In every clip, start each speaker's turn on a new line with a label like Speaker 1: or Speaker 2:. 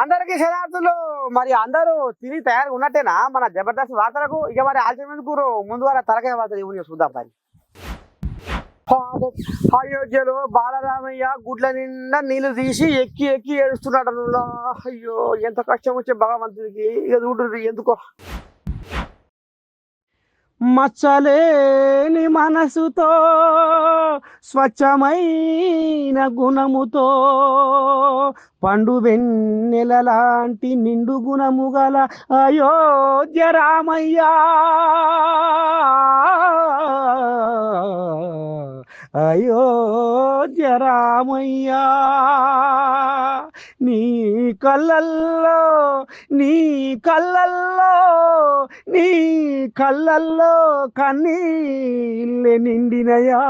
Speaker 1: అందరికి శరణార్థులు. మరి అందరూ తిని తయారు ఉన్నట్టేనా మన జబర్దస్త్ వార్తలకు ఇక మరి ఆల్చమెందుకు ముందు వాರ తలకాయ వార్తలు ఇవ్వని చూద్దాం మరి అయోధ్యలో బాలరామయ్య గుడ్ల నిండా నీళ్ళు తీసి ఎక్కి ఎక్కి ఏడుస్తున్నాడు అయ్యో ఎంత కష్టం వచ్చే భగవంతుడికి. ఇక చూడు ఎందుకో. మచ్చలేని మనసుతో స్వచ్ఛమైన గుణముతో పండు వెన్నెల లాంటి నిండు గుణము గల అయోధ్య రామయ్య. అయోధ్య రామయ్య నీ కళ్ళల్లో నీ కళ్ళల్లో నీ కళ్ళల్లో కన్నీళ్ళే నిండినయా?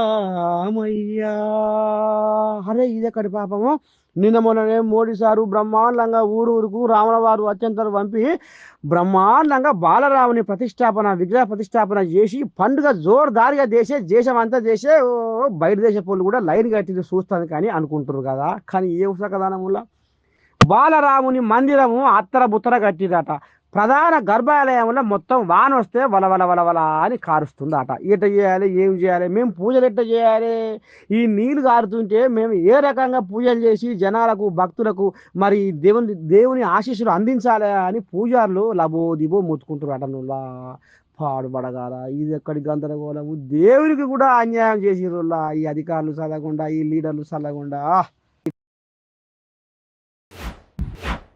Speaker 1: అయోధ్యరామయ్యా అరే ఇదెక్కడి పాపము? నిన్న మొన్ననే మోడీ సారు బ్రహ్మాండంగా ఊరు ఊరుకు రాముల వారు అత్యంతలు పంపి బ్రహ్మాండంగా బాలరాముని ప్రతిష్టాపన విగ్రహ ప్రతిష్టాపన చేసి పండుగ జోరుదారిగా చేసే దేశం అంతా చేసే ఓ బయట దేశ పోలు కూడా లైన్ కట్టి చూస్తుంది కానీ అనుకుంటారు కదా. కానీ ఏ ఉసకదానములా? బాలరాముని మందిరము అత్తర బుత్తర కట్టిదట ప్రధాన గర్భాలయంలో మొత్తం వాన వస్తే వలవల వలవల అని కారుస్తుందట. ఎట్ట చేయాలి ఏం చేయాలి మేము పూజలు ఎట్ట చేయాలి? ఈ నీళ్ళు కారుతుంటే మేము ఏ రకంగా పూజలు చేసి జనాలకు భక్తులకు మరి దేవుని దేవుని ఆశీస్సులు అందించాలి అని పూజారులు లబో దిబో అట నువ్వులా పాడుపడగాల ఇది ఎక్కడి గందరగోళము? దేవునికి కూడా అన్యాయం చేసిరులా ఈ అధికారులు చదవకుండా ఈ లీడర్లు చల్లకుండా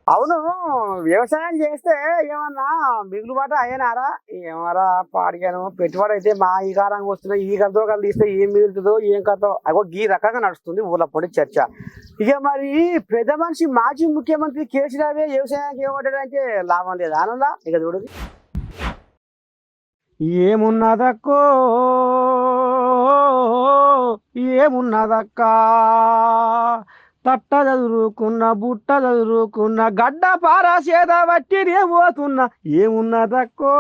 Speaker 1: అవును వ్యవసాయం చేస్తే ఏమన్నా మిగులుబాటు అయ్యనారా ఏమరా పాడిగాను పెట్టుబడి అయితే మా ఈ కారంగా వస్తున్నాయి ఈ కథతో కలిసి తీస్తే ఏం మిగులుతుందో ఏం కథో? అగో ఈ రకంగా నడుస్తుంది ఊళ్ళో పొడి చర్చ. ఇక మరి పెద్ద మనిషి మాజీ ముఖ్యమంత్రి కేసీఆర్ వ్యవసాయానికి ఏమంటాడంటే లాభం లేదు ఆనందా? ఇక చూడు. ఏమున్నదక్కో? ఏమున్నదక్కా? తట్ట చదురుకున్న బుట్ట చదురుకున్న గడ్డ పారా చేద బట్టి పోతున్నా ఏమున్నదక్కో?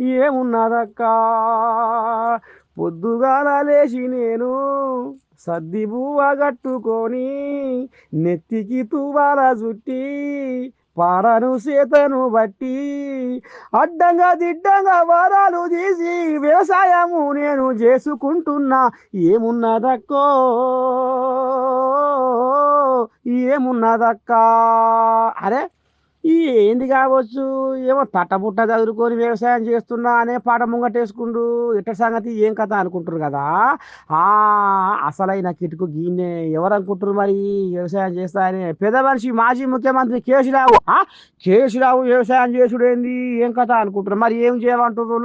Speaker 1: ఏమున్నదక్కా? పొద్దుగాల లేచి నేను సర్ది బువ్వ కట్టుకొని నెత్తికి తువాల చుట్టి పారను చేతను బట్టి అడ్డంగా దిడ్డంగా వారాలు తీసి వ్యవసాయము నేను చేసుకుంటున్నా. ఏమున్నదక్కో? ఏమున్నదక్కా? అరే ఈ ఏంది కావచ్చు? ఏమో తట్టబుట్ట చదువుకొని వ్యవసాయం చేస్తున్నా అనే పాట ముంగటేసుకుండు. ఇట్ట సంగతి? ఏం కథ అనుకుంటారు కదా? ఆ అసలైన కిటుకు గీనే ఎవరు అనుకుంటారు మరి? వ్యవసాయం చేస్తా అని పెద్ద మనిషి మాజీ ముఖ్యమంత్రి కేసీరావు ఆ? వ్యవసాయం చేసుడు ఏంది ఏం కథ అనుకుంటారు మరి ఏం చేయమంటారు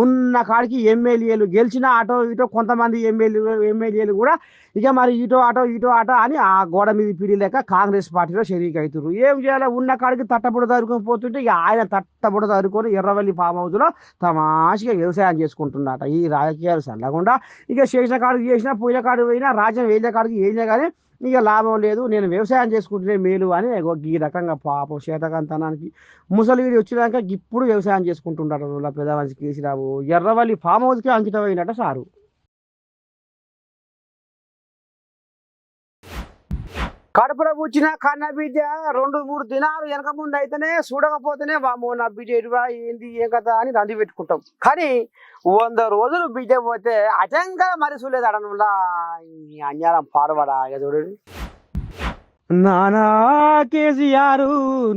Speaker 1: ఉన్న కాడికి ఎమ్మెల్యేలు గెలిచిన అటో ఇటో కొంతమంది ఎమ్మెల్యేలు ఎమ్మెల్యేలు కూడా ఇక మరి ఇటో అటో ఇటో అట అని ఆ గోడ మీద పిడి లేక కాంగ్రెస్ పార్టీలో షరీక్ అవుతున్నారు ఏం చేయాలి ఉన్న కాడికి తట్టబుడ తరుకుని పోతుంటే ఇక ఆయన తట్టబుడ తరుకొని ఎర్రవల్లి ఫామ్ తమాషిగా తమాషగా వ్యవసాయం చేసుకుంటున్నట ఈ రాజకీయాలు చల్లకుండా ఇక చేసిన కాడికి చేసినా పోయిన కాడికి పోయినా రాజ్యం వేసిన కాడికి వేసినా కానీ ఇక లాభం లేదు. నేను వ్యవసాయం చేసుకుంటే మేలు అని ఈ రకంగా పాపం శేతకంతనానికి ముసలిగిరి వచ్చినాక ఇప్పుడు వ్యవసాయం చేసుకుంటుంటారు వాళ్ళ పెద్ద మనిషి కేసీరావు. ఎర్రవల్లి ఫామ్ హౌస్కి అంకితమైనట సారు. కడుపులో పుచ్చిన కన్న బిడ్డ రెండు మూడు దినాలు వెనక ముందు అయితేనే చూడకపోతేనే వామో నా బిడ్డ ఎరువా ఏంది ఏం కదా అని రంది పెట్టుకుంటాం. కానీ వంద రోజులు బిడ్డ పోతే అజంగా మరి చూడలేదు అడనులా ఈ అన్యారం పాడబడా చూడండి నానా కేసీఆర్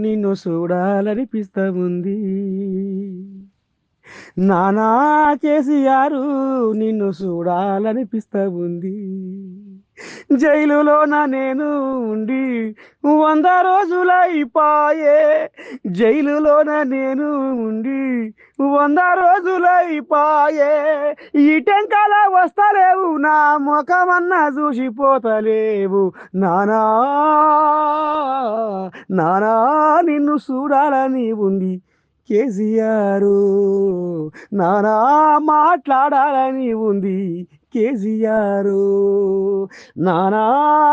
Speaker 1: నిన్ను చూడాలనిపిస్తా ఉంది నానా కేసీఆర్ నిన్ను చూడాలనిపిస్తా ఉంది జైలులోన నేను ఉండి వంద రోజులైపాయే. జైలులోన నేను ఉండి వంద రోజులైపాయే. ఈ వస్తలేవు నా ముఖమన్నా చూసిపోతలేవు. నానా నానా నిన్ను చూడాలని ఉంది కేసీఆర్. నానా మాట్లాడాలని ఉంది కేసీఆర్. నానా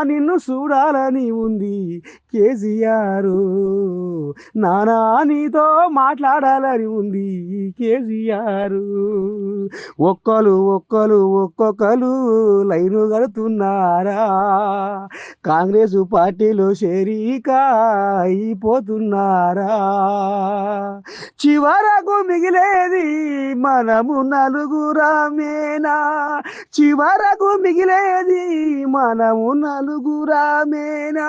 Speaker 1: నిన్ను చూడాలని ఉంది. కేసీఆర్. నానా నీతో మాట్లాడాలని ఉంది కేసీఆర్. ఒక్కలు ఒక్కలు ఒక్కొక్కరు లైను కడుతున్నారా? కాంగ్రెస్ పార్టీలో షరీక అయిపోతున్నారా చివరకు మిగిలేది మనము నలుగురామేనా? చివరకు మిగిలేది మనము నలుగురామేనా?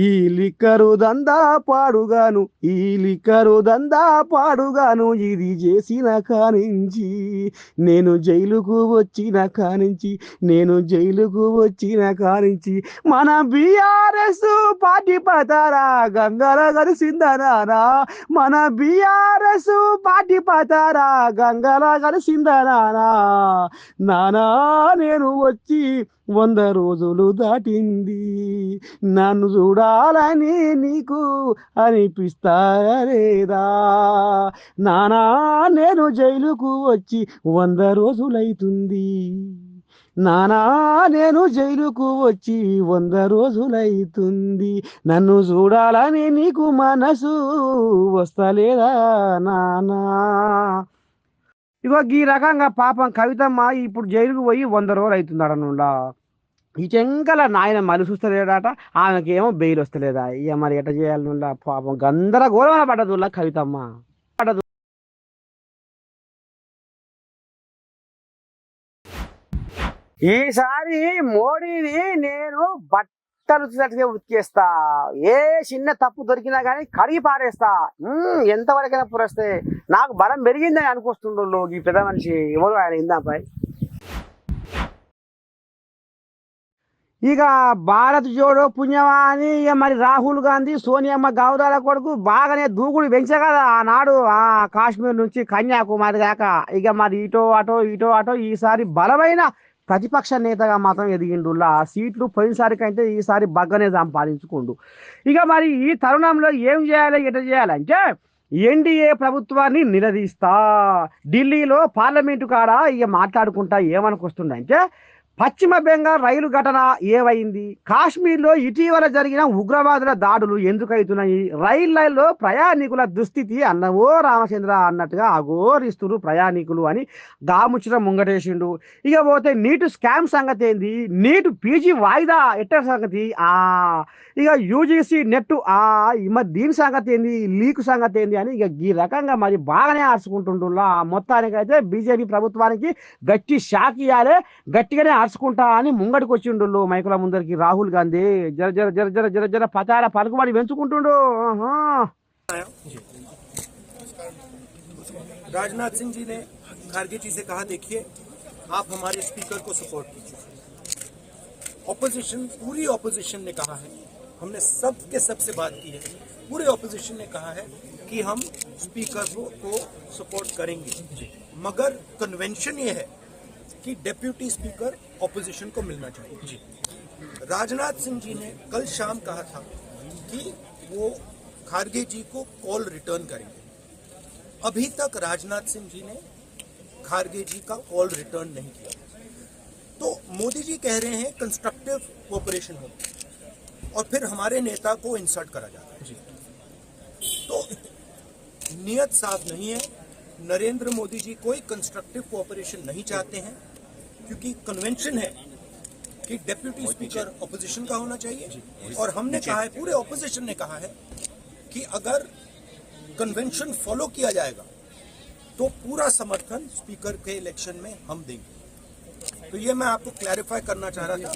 Speaker 1: ఈ లిక్కరు దందా పాడుగాను ఈ లిక్కరు దందా పాడుగాను ఇది చేసిన కానించి నేను జైలుకు వచ్చిన కానించి నేను జైలుకు వచ్చిన కానించి మన బీఆర్ఎస్ పార్టీ పతారా గంగల కలిసిందనానా మన బీఆర్ఎస్ పార్టీ పతారా గంగల కలిసిందనానా నానా నేను వచ్చి వంద రోజులు దాటింది. నన్ను చూడాలని నీకు అనిపిస్తారేదా నానా నేను జైలుకు వచ్చి వంద రోజులైతుంది. నానా నేను జైలుకు వచ్చి వంద రోజులైతుంది. నన్ను చూడాలని నీకు మనసు వస్తలేదా నానా? ఇగో ఈ రకంగా పాపం కవితమ్మ ఇప్పుడు జైలుకు పోయి వంద రోజులు అవుతుంది అడనుండా ఈ చెంకల నాయన మళ్ళీ చూస్తలేడట ఆమెకేమో బెయిల్ వస్తలేదా? ఇక మరి ఎట్ట చేయాలనుండా పాపం గందరగోళమైన పడ్డదుల్లా కవితమ్మ. పడ్డదు ఈసారి మోడీని నేను బట్టలు ఉతికినట్టుగా ఉతికేస్తా. ఏ చిన్న తప్పు దొరికినా కానీ కడిగి పారేస్తా. ఎంతవరకైనా పురస్తే. నాకు బలం పెరిగిందని అనుకొస్తుండ్రు ఈ పెద్ద మనిషి. ఎవరు ఆయన? ఇందాపై ఇక భారత్ జోడో పుణ్యమా అని ఇక మరి రాహుల్ గాంధీ సోనియమ్మ గౌదాల కొడుకు బాగానే దూకుడు పెంచే కదా ఆనాడు ఆ కాశ్మీర్ నుంచి కన్యాకుమారి దాకా. ఇక మరి ఇటో అటో ఇటో అటో ఈసారి బలమైన ప్రతిపక్ష నేతగా మాత్రం ఎదిగిండు. సీట్లు పోయినసారి కంటే ఈసారి బగ్గనే సంపాదించుకుండు. ఇక మరి ఈ తరుణంలో ఏం చేయాలి ఎట చేయాలంటే ఎన్డీఏ ప్రభుత్వాన్ని నిలదీస్తా. ఢిల్లీలో పార్లమెంటు కాడ ఇక మాట్లాడుకుంటా ఏమనుకొస్తుందంటే పశ్చిమ బెంగాల్ రైలు ఘటన ఏవైంది? కాశ్మీర్లో ఇటీవల జరిగిన ఉగ్రవాదుల దాడులు ఎందుకైతున్నాయి? రైళ్ళలో లైన్లో ప్రయాణికుల దుస్థితి అన్నవో రామచంద్ర అన్నట్టుగా అఘోరిస్తురు ప్రయాణికులు అని గాముచ్చట ముంగటేసిండు. ఇక పోతే నీటు స్కామ్ సంగతి ఏంది? నీటు పీజీ వాయిదా ఎట్ట సంగతి? ఆ ఇక యూజీసీ నెట్ ఆ ఈ మరి దీని సంగతి ఏంది? లీక్ సంగతి ఏంది అని ఇక ఈ రకంగా మరి బాగానే ఆర్చుకుంటుండ్రులా మొత్తానికైతే బీజేపీ ప్రభుత్వానికి గట్టి షాక్ ఇవ్వాలి గట్టిగానే అరుచుకుంటా అని ముంగడికి వచ్చిండు మైకుల ముందరికి రాహుల్ గాంధీ జర జర జర జర జర జర పతార పలుకుబడి పెంచుకుంటుండు ఆహా.
Speaker 2: राजनाथ सिंह जी ने खारगे जी से कहा देखिए आप हमारे स्पीकर को सपोर्ट कीजिए ऑपोजिशन पूरी ऑपोजिशन ने कहा है हमने सब के सब से बात की है पूरे ऑपोजिशन ने कहा है कि हम स्पीकर को, को सपोर्ट करेंगे मगर कन्वेंशन ये है कि डेप्यूटी स्पीकर ऑपोजिशन को मिलना चाहिए। जी। राजनाथ सिंह जी ने कल शाम कहा था कि वो खारगे जी को कॉल रिटर्न करेंगे। अभी तक राजनाथ सिंह जी ने खारगे जी का कॉल रिटर्न नहीं किया। तो मोदी जी कह रहे हैं कंस्ट्रक्टिव कोऑपरेशन हो। और फिर हमारे नेता को इंसर्ट करा जाता है। जी। तो नियत साफ़ नहीं है नरेंद्र मोदी जी कोई कंस्ट्रक्टिव कोऑपरेशन नहीं चाहते हैं क्योंकि कन्वेंशन है कि डेप्यूटी स्पीकर ऑपोजिशन का होना चाहिए। और हमने कहा है पूरे ऑपोजिशन ने कहा है कि अगर कन्वेंशन फॉलो किया जाएगा तो पूरा समर्थन स्पीकर के इलेक्शन में हम देंगे। तो ये मैं आपको क्लैरिफाई करना चाह रहा था।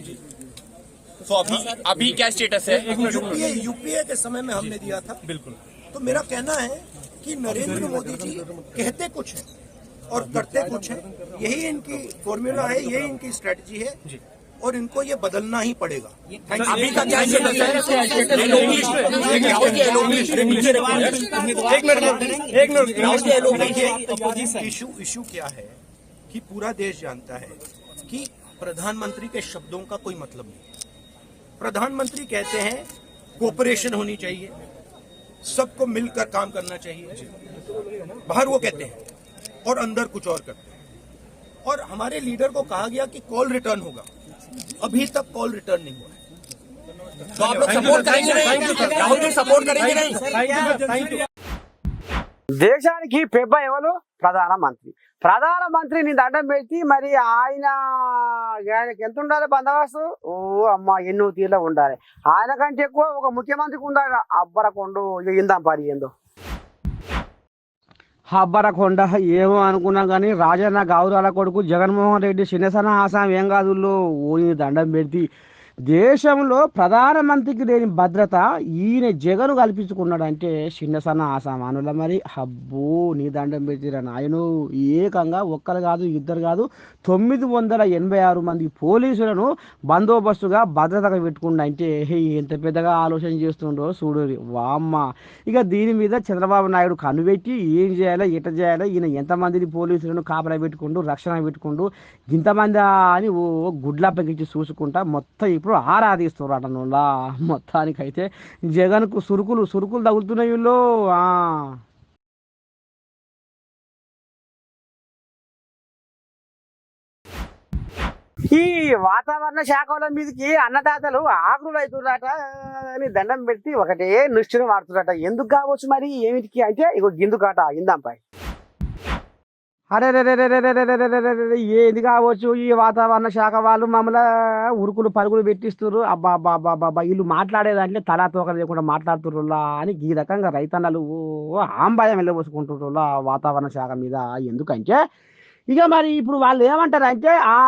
Speaker 3: तो अभी अभी क्या स्टेटस है?
Speaker 2: यूपीए यूपीए के समय में हमने दिया था।
Speaker 3: बिल्कुल।
Speaker 2: तो मेरा कहना है कि नरेंद्र मोदी जी कहते कुछ है और करते कुछ है। यही इनकी फॉर्मूला है यही इनकी स्ट्रेटजी है और इनको ये बदलना ही पड़ेगा।
Speaker 3: अभी का क्या है?
Speaker 2: इशू इशू क्या है कि पूरा देश जानता है कि प्रधानमंत्री के शब्दों का कोई मतलब नहीं। प्रधानमंत्री कहते हैं कोऑपरेशन होनी चाहिए। सबको मिलकर काम करना चाहिए बाहर वो कहते हैं और अंदर कुछ और करते हैं और हमारे लीडर को कहा गया कि कॉल रिटर्न होगा अभी तक कॉल रिटर्न नहीं हुआ है
Speaker 3: तो आप लोग सपोर्ट करेंगे नहीं राहुल जी सपोर्ट करेंगे नहीं
Speaker 1: దేశానికి పెబ్బ ఎవరు ప్రధానమంత్రి ప్రధానమంత్రిని దండం పెట్టి మరి ఆయన ఆయనకి ఎంత ఉండాలి బందోబస్తు? ఓ అమ్మ ఎన్నో తీర్లో ఉండాలి. ఆయన కంటే ఎక్కువ ఒక ముఖ్యమంత్రికి ఉండాలి. అబ్బరకొండు ఇందాం పని ఏందో. అబ్బరకొండ ఏమో అనుకున్నాం కానీ రాజన్న గౌరాల కొడుకు జగన్మోహన్ రెడ్డి చిన్నసన ఆసాం ఏం కాదు ఓని దండం పెట్టి దేశంలో ప్రధానమంత్రికి లేని భద్రత ఈయన జగన్ కల్పించుకున్నాడంటే చిన్న సన్న ఆసామానుల మరి. హబ్బో నీ దండం పెట్టిరా నాయను. ఏకంగా ఒక్కరు కాదు ఇద్దరు కాదు తొమ్మిది వందల ఎనభై ఆరు మంది పోలీసులను బందోబస్తుగా భద్రతగా పెట్టుకుండంటే హే, ఎంత పెద్దగా ఆలోచన చేస్తుండో చూడు వామ్మ. ఇక దీని మీద చంద్రబాబు నాయుడు కనుపెట్టి ఏం చేయాలో ఎట చేయాలో ఈయన ఎంతమందిని పోలీసులను కాపలా పెట్టుకుంటూ రక్షణ పెట్టుకుంటూ ఇంతమంది అని ఓ గుడ్లప్పగించి చూసుకుంటా మొత్తం ఇప్పుడు ఆరాధిస్తున్నారు అటనులా మొత్తానికైతే జగన్కు సురుకులు సురుకులు తగులుతున్నాయి వీళ్ళు. ఆ. ఈ వాతావరణ శాఖల మీదకి అన్నదాతలు ఆకులు అవుతున్నారట అని దండం పెట్టి ఒకటే నిశ్చయం వాడుతున్నారట ఎందుకు కావచ్చు మరి? ఏమిటికి? అంటే ఇగో గిందుకాట ఇందాంపై అరే ఏది కావచ్చు ఈ వాతావరణ శాఖ వాళ్ళు మమ్మల్ని ఉరుకులు పరుగులు పెట్టిస్తున్నారు అబ్బా అబ్బా అబ్బా అబ్బా వీళ్ళు మాట్లాడేదాంట్లే తలా తోక లేకుండా మాట్లాడుతుర్రులా అని ఈ రకంగా రైతన్నలు ఆంబాయం వెళ్ళబోసుకుంటుర్రులా వాతావరణ శాఖ మీద ఎందుకంటే ఇక మరి ఇప్పుడు వాళ్ళు ఏమంటారు అంటే ఆ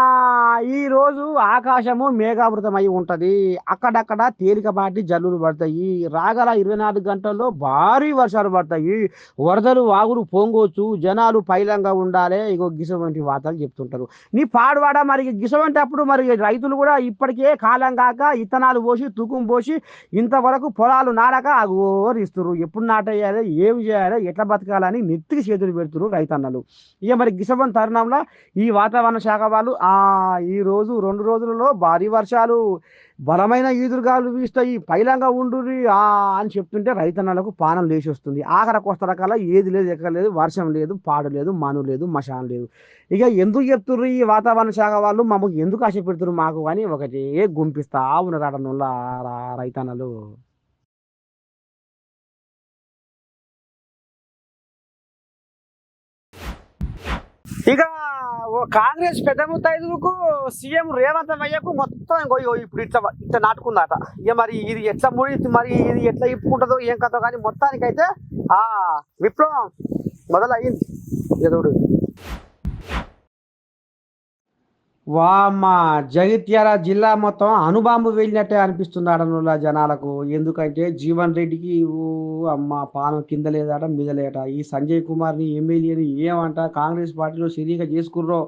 Speaker 1: ఈ రోజు ఆకాశము మేఘావృతం అయి ఉంటుంది. అక్కడక్కడ తేలికపాటి జల్లులు పడతాయి. రాగల ఇరవై నాలుగు గంటల్లో భారీ వర్షాలు పడతాయి. వరదలు వాగులు పొంగొచ్చు. జనాలు పైలంగా ఉండాలి. ఇగో గిసవంటి వార్తలు చెప్తుంటారు. నీ పాడువాడ మరి గిసవంటి అప్పుడు మరి రైతులు కూడా ఇప్పటికే కాలం కాక ఇత్తనాలు పోసి తూకం పోసి ఇంతవరకు పొలాలు నాడక అగోరిస్తున్నారు ఎప్పుడు నాటేయాలి? ఏమి చేయాలి? ఎట్లా బతకాలని నెత్తికి చేతులు పెడుతున్నారు రైతన్నలు. ఇక మరి గిసవంత తరుణంలో ఈ వాతావరణ శాఖ వాళ్ళు ఆ ఈ రోజు రెండు రోజులలో భారీ వర్షాలు బలమైన ఈదురుగాలు వీస్తాయి పైలంగా ఉండుర్రి ఆ అని చెప్తుంటే రైతన్నలకు పానం లేచి వస్తుంది. ఆఖర కొస్త రకాల ఏది లేదు ఎక్కలేదు వర్షం లేదు పాడు లేదు మను లేదు మశాన్ లేదు. ఇక ఎందుకు చెప్తుర్రు ఈ వాతావరణ శాఖ వాళ్ళు? మమ్మల్ని ఎందుకు ఆశ పెడుతున్నారు మాకు అని ఒకటే గుంపిస్తా ఉన్నారు అడనుల్లా రైతన్నలు. ఇక ఓ కాంగ్రెస్ పెద్ద ముత్తైదుకు సీఎం రేవంత్ అయ్యకు మొత్తం ఇంకో ఇప్పుడు ఇట్లా ఇట్లా నాటుకుందట. ఇక మరి ఇది ఎట్లా ముడి మరి ఇది ఎట్లా ఇప్పుకుంటుందో ఏం కథో కానీ మొత్తానికైతే ఆ విప్లవం మొదలయ్యింది. ఎదుడు వామ్మ జగిత్యాల జిల్లా మొత్తం అణుబాంబు వెళ్ళినట్టే అనిపిస్తుంది అడనుల జనాలకు. ఎందుకంటే జీవన్ రెడ్డికి ఊ అమ్మ పానం కింద లేదట మీద లేట. ఈ సంజయ్ కుమార్ని ఎమ్మెల్యేని ఏమంట కాంగ్రెస్ పార్టీలో సిరిగా చేసుకుర్రో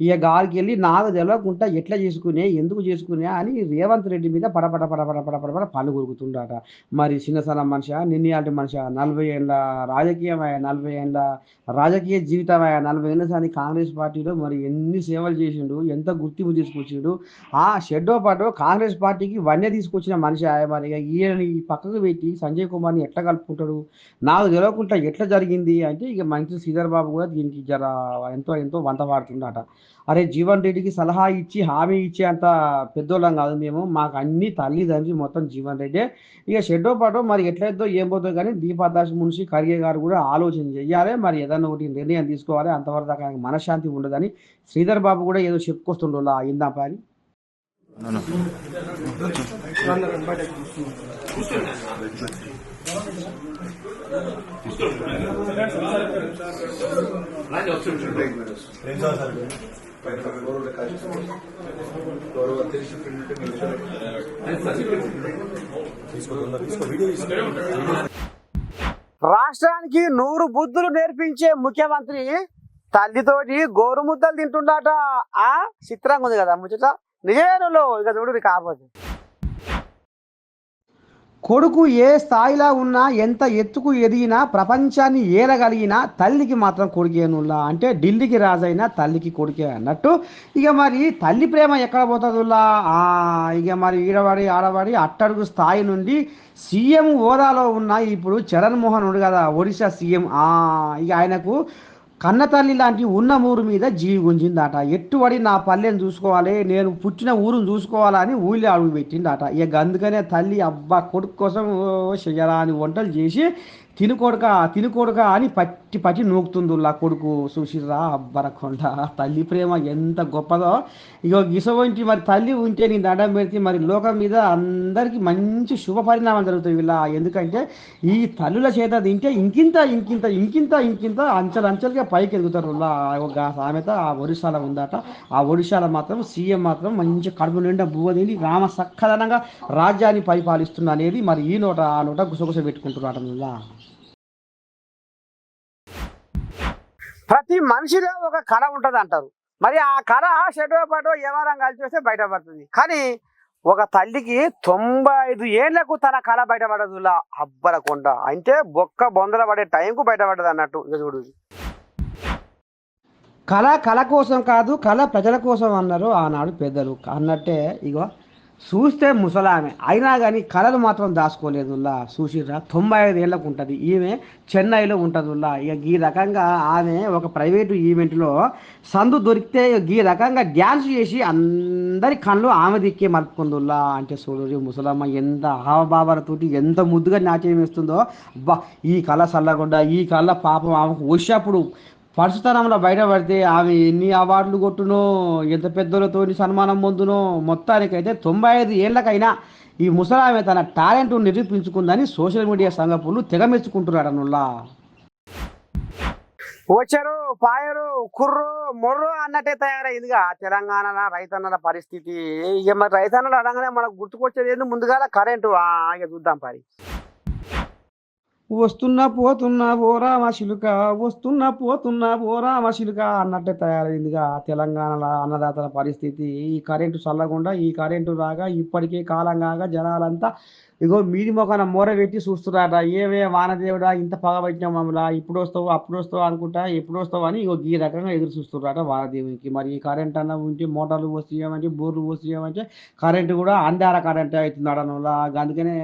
Speaker 1: ఇక గారికి వెళ్ళి నాకు తెలవకుండా ఎట్లా చేసుకునే ఎందుకు చేసుకునే అని రేవంత్ రెడ్డి మీద పడపడ పడపడ పడపడ పడ కొరుకుతుండట. మరి చిన్నసన మనిషి నిన్నటి మనిషి నలభై ఏళ్ళ రాజకీయమయ నలభై ఏళ్ళ రాజకీయ జీవితమయ నలభై ఏళ్ళ సాని కాంగ్రెస్ పార్టీలో మరి ఎన్ని సేవలు చేసిండు ఎంత గుర్తింపు తీసుకొచ్చిండు. ఆ షెడ్డో పాటు కాంగ్రెస్ పార్టీకి వన్య తీసుకొచ్చిన మనిషి మరి. ఇక ఈ పక్కకు పెట్టి సంజయ్ కుమార్ని ఎట్లా కలుపుకుంటాడు నాకు తెలవకుండా ఎట్లా జరిగింది అంటే ఇక మంత్రి శ్రీధర్ బాబు కూడా దీనికి జర ఎంతో ఎంతో వంత వాడుతుండట అరే జీవన్ రెడ్డికి సలహా ఇచ్చి హామీ ఇచ్చే అంత పెద్దోళ్ళం కాదు మేము. మాకు అన్ని తల్లి తండ్రి మొత్తం జీవన్ రెడ్డే. ఇక షెడ్డో పాటు మరి ఎట్లయిద్దో ఏం పోతుందో కానీ దీపాదాస్ మున్షి ఖర్గే గారు కూడా ఆలోచన చెయ్యాలి. మరి ఏదన్నా ఒకటి నిర్ణయం తీసుకోవాలి. అంతవరకు దాకా మనశ్శాంతి ఉండదని శ్రీధర్ బాబు కూడా ఏదో చెప్పుకొస్తుండో అయిందా పని రాష్ట్రానికి నూరు బుద్ధులు నేర్పించే ముఖ్యమంత్రి తల్లితోటి గోరుముద్దలు తింటుండట. ఆ? చిత్రంగా ఉంది కదా ముచ్చట? నిజమేనలో ఇక చూడు కాకపోతే కొడుకు ఏ స్థాయిలో ఉన్నా ఎంత ఎత్తుకు ఎదిగినా ప్రపంచాన్ని ఏలగలిగినా తల్లికి మాత్రం కొడుకేనుల్లా అంటే ఢిల్లీకి రాజైనా తల్లికి కొడుకే అన్నట్టు. ఇక మరి తల్లి ప్రేమ ఎక్కడ పోతుందిలా ఇక మరి ఈడవాడి ఆడవాడి అట్టడుగు స్థాయి నుండి సీఎం హోదాలో ఉన్న ఇప్పుడు చరణ్ మోహన్ ఉన్నాడు కదా ఒడిశా సీఎం. ఇక ఆయనకు కన్నతల్లి లాంటి ఉన్న ఊరు మీద జీవి గుంజిందట. ఎట్టుబడి నా పల్లెని చూసుకోవాలి నేను పుట్టిన ఊరుని చూసుకోవాలని ఊళ్ళో అడుగు పెట్టిందట ఇక అందుకనే తల్లి అబ్బా కొడుకు కోసం చెయ్యరాని వంటలు చేసి తినుకొడక తినుకొడక అని పట్టి పట్టి నూకుతుందిలా కొడుకు చూసిరా అబ్బరకొండ. తల్లి ప్రేమ ఎంత గొప్పదో. ఇగో గిసవంటి మరి తల్లి ఉంటే నీ దండం పెడితే మరి లోకం మీద అందరికీ మంచి శుభ పరిణామం జరుగుతుంది ఇలా ఎందుకంటే ఈ తల్లుల చేత తింటే ఇంకింత ఇంకింత ఇంకింత ఇంకింత అంచెలంచెలుగా పైకి ఎదుగుతారు ఇలా ఒక సామెత ఆ ఒడిశాల ఉందట. ఆ ఒడిశాల మాత్రం సీఎం మాత్రం మంచి కడుపు నిండా బువ్వ తిని రామ సక్కదనంగా రాజ్యాన్ని పరిపాలిస్తున్న అనేది మరి ఈ నోట ఆ నోట గుసగుస పెట్టుకుంటున్నాడు ఇలా ప్రతి మనిషిలో ఒక కళ ఉంటుంది అంటారు మరి ఆ కళ షెడో పాటో ఎవరం కలిసి వస్తే బయటపడుతుంది. కానీ ఒక తల్లికి తొంభై ఐదు ఏళ్ళకు తన కళ బయటపడదులా? అబ్బరకొండ అంటే బొక్క బొందల పడే టైంకు బయటపడదు అన్నట్టు ఇక చూడు. కళ కళ కోసం కాదు కళ ప్రజల కోసం అన్నారు ఆనాడు పెద్దలు. అన్నట్టే ఇగో చూస్తే ముసలామె. అయినా కానీ కళలు మాత్రం దాచుకోలేదుల్లా చూసిర్రా తొంభై ఐదు ఏళ్ళకు ఉంటుంది. ఈమె చెన్నైలో ఉంటుందిల్లా ఇక ఈ రకంగా ఆమె ఒక ప్రైవేటు ఈవెంట్లో సందు దొరికితే ఈ రకంగా డ్యాన్స్ చేసి అందరి కళ్ళు ఆమె దిక్కే మలుపుకుందుల్లా అంటే చూడు ముసలమ్మ ఎంత హావభావాలతోటి ఎంత ముద్దుగా నాట్యం వేస్తుందో. అబ్బా ఈ కళ చల్లకుండా ఈ కళ పాపం ఆమెకు వచ్చినప్పుడు పరుశుతనంలో బయటపడితే ఆమె ఎన్ని అవార్డులు కొట్టునో ఎంత పెద్దలతో సన్మానం పొందునో మొత్తానికైతే తొంభై ఐదు ఏళ్ళకైనా ఈ ముసలామె తన టాలెంట్ నిరూపించుకుందని సోషల్ మీడియా సంగపులు తెగమెచ్చుకుంటున్నాడు అనుల్లా వచ్చారు పాయరు కుర్రు మొర్రు అన్నట్టే తయారైందిగా తెలంగాణ రైతన్నల పరిస్థితి. ఇక మరి రైతన్నలు అనగానే మనకు గుర్తుకొచ్చేది ఏంది? ముందుగా కరెంటు. ఇక చూద్దాం పరి వస్తున్నా పోతున్నా పోరామ శిలుక వస్తున్నా పోతున్నా పోరామ శిలుక అన్నట్టే తయారైందిగా తెలంగాణలో అన్నదాతల పరిస్థితి. ఈ కరెంటు చల్లకుండా ఈ కరెంటు రాగా ఇప్పటికే కాలం కాగా జనాలంతా ఇగో మీది మొక్కన మూర పెట్టి చూస్తున్నారట. ఏవే వానదేవుడా ఇంత పగబట్టినావు మమ్మలా ఇప్పుడు వస్తావు అప్పుడు వస్తావు అనుకుంటా ఎప్పుడు వస్తావు అని ఇగో ఈ రకంగా ఎదురు చూస్తున్నారట వానదేవునికి. మరి ఈ కరెంట్ అన్న ఉంటే మోటార్లు పోసేయమంటే బోర్లు పోసేయమంటే కరెంటు కూడా అందార కరెంట్ అవుతున్నాడు అందుకనే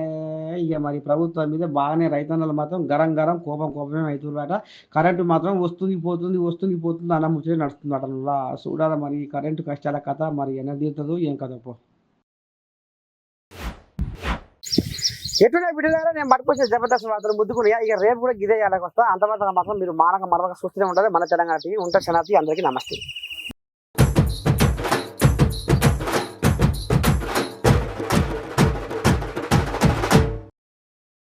Speaker 1: ఇక మరి ప్రభుత్వం మీద బాగానే రైతన్నలు మాత్రం గరం గరం కోపం కోపమే అవుతున్నారట. కరెంటు మాత్రం వస్తుంది పోతుంది వస్తుంది పోతుంది అన్న ముచ్చట నడుస్తుంది చూడాలి మరి కరెంటు కష్టాల కథ మరి ఎన్న తీరుతుందో ఏం కథ పో. ఎటునే బిడ్డలారా? నేను పట్టుకొచ్చే జబర్దస్త్ మాత్రం ముద్దుకుని ఇక రేపు కూడా గిదే వస్తా అంతవరకు మాత్రం మీరు మానక మరొక చూస్తూనే ఉంటారు. మన తెలంగాణ టీవీ ఉంటా అందరికీ నమస్తే.